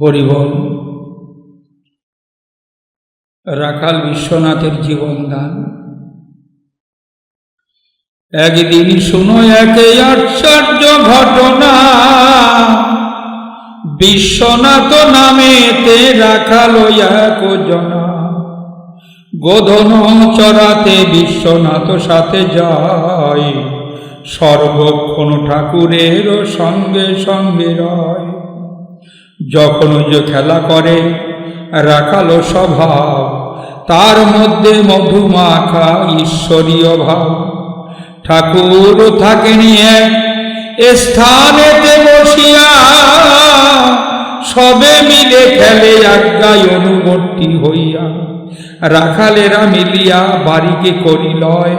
হরিবল। রাখাল বিশ্বনাথের জীবনদান। একদিন শুনো একে আশ্চর্য ঘটনা। বিশ্বনাথ নামেতে রাখাল এক জনা। গোধন চরাতে বিশ্বনাথ সাথে যায়। সর্বক্ষণ ঠাকুরের সঙ্গে সঙ্গে রয়। যখন যে খেলা করে, রাখালো স্বভাব তার মধ্যে মধুমাখা ঈশ্বরীয় ভাব। ঠাকুর থাকে নিয়ে স্থানেতে বসিয়া সবে মিলে খেলে আজ্ঞায় অনুবর্তী হইয়া। রাখালেরা মিলিয়া বাড়িকে করিলয়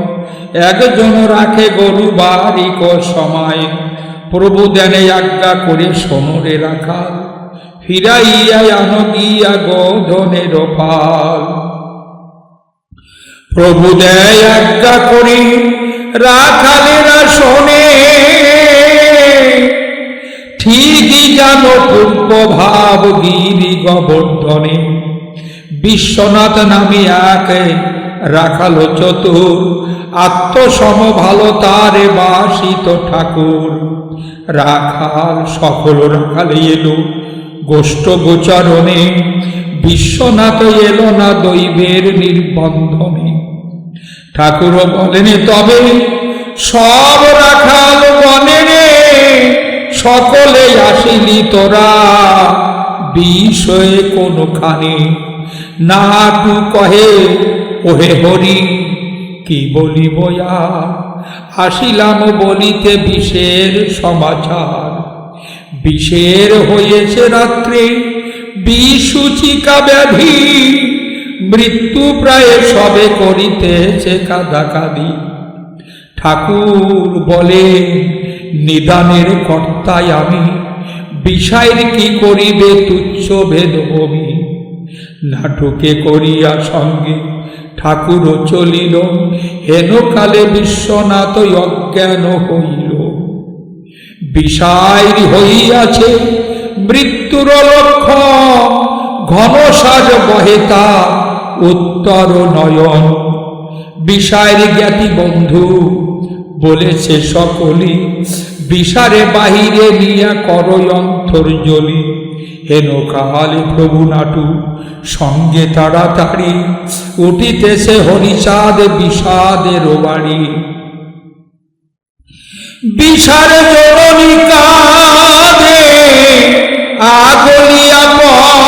একজন রাখে গরু বারিক সময়, প্রভু দেনে আজ্ঞা করে সমরে রাখাল। ফিরাইয়া আনো গিয়া গোধনের পাল প্রভু দেয় আজ্ঞা করি, রাখালেরা শোনে ঠিকই জানো পূর্ব ভাব গিরি গোবর্ধনে, বিশ্বনাথ নামে এক রাখালো চতুর, আত্মসম ভালো তারে বাসিত ঠাকুর। রাখাল সকল রাখালে এলো গোষ্ঠ গোচারণে বিশ্বনাথ এলো না দৈবের নির্বন্ধনে। ঠাকুর বলেন তবে সব রাখাল বনে রে, সকলে আসিলি তোরা বিষয়ে কোনখানে। না তু কহে, ওহে হরি, কি বলিব আসিলাম বলিতে বিষের সমাচার। বিষের হয়েছে রাত্রে বিসূচিকা ব্যাধি, মৃত্যু প্রায় সবে করিতেছে কাদা কাদি ঠাকুর বলে, নিদানের কর্তায় আমি বিষয়ের কি করিবে তুচ্ছ ভেদ হবি নাটকে করিয়া সঙ্গে ঠাকুর চলিল, হেনকালে বিশ্বনাথ অজ্ঞান হইল। বিষায় হইয়াছে, মৃত্যুর লক্ষ্য ঘন সাজ বহেতা উত্তর নয়ন। বিষায়ের জ্ঞাতি বন্ধু, বলেছে সকলি, বিষারে বাহিরে নিয়া করয়ন্থর জলি হেন কালে প্রভু নাটু, সঙ্গে তাড়াতাড়ি উঠিতেছে হরিচাঁদ বিষাদের বাড়ি বিষারে জরণি কাঁদে আগলিয়া পথ।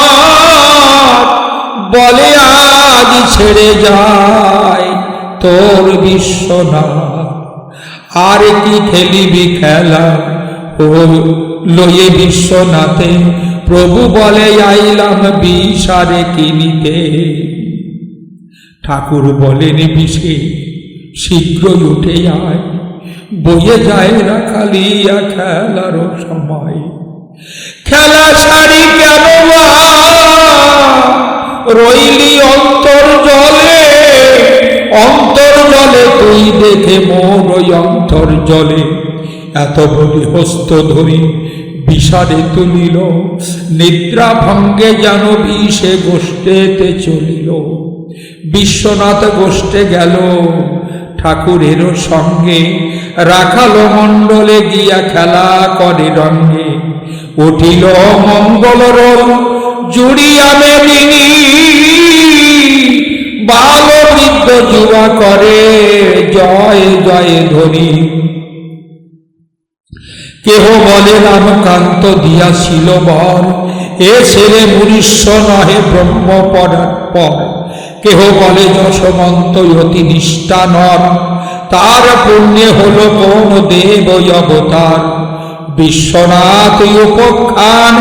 বলে, আজ ছেড়ে যায় তোর বিশ্বনাথ। আর কি খেলিবি খেলা? ও লয়ে বিশ্বনাথে, প্রভু বলে, আইলাম বিষারে কিনিতে। ঠাকুর বলেন, বিষে শীঘ্রই উঠে আয়। বইয়ে যায় না রাখালিয়া খেলার সময়। খেলা সারি কেন রইলি অন্তর জলে অন্তর জলে তুই দেখে মোর ওই অন্তর জলে। এত বলি হস্ত ধরি বিষাদে তুলিল, নিদ্রা ভঙ্গে যেন বিষে গোষ্ঠেতে চলিল। বিশ্বনাথ গোষ্ঠে গেল ঠাকুরের সঙ্গে রাখালো মণ্ডলে গিয়া খেলা করে রঙ্গে উঠিল মঙ্গল রোল জুড়িয়া মেদিনী বাল বৃদ্ধ যুবা করে, জয় জয় ধ্বনি। কেহ বলে, রামকান্ত দিয়াছিল বর, এ ছেলে মনুষ্য নহে ব্রহ্ম পর কেহ বলে যশবন্ত অতি নিষ্ঠা নর। তার পুণ্যে হল কোন দেব অবতার। বিশ্বনাথ উপখ্যান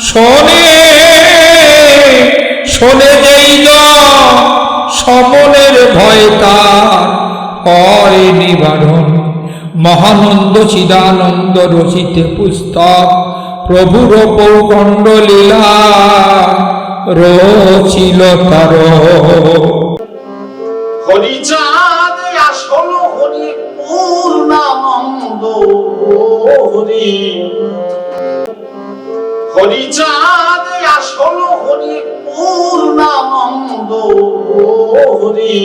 শোনে শোনে যেই সমলের ভয় তার। হয় নিবারণ। মহানন্দ চিদানন্দ রচিতে পুস্তক। প্রভুর পৌগণ্ড লীলা। রচিল তার। হরিচাঁদ আসল হরি পূর্ণানন্দ হরি। হরিচাঁদ আসল হরি পূর্ণানন্দ হরি।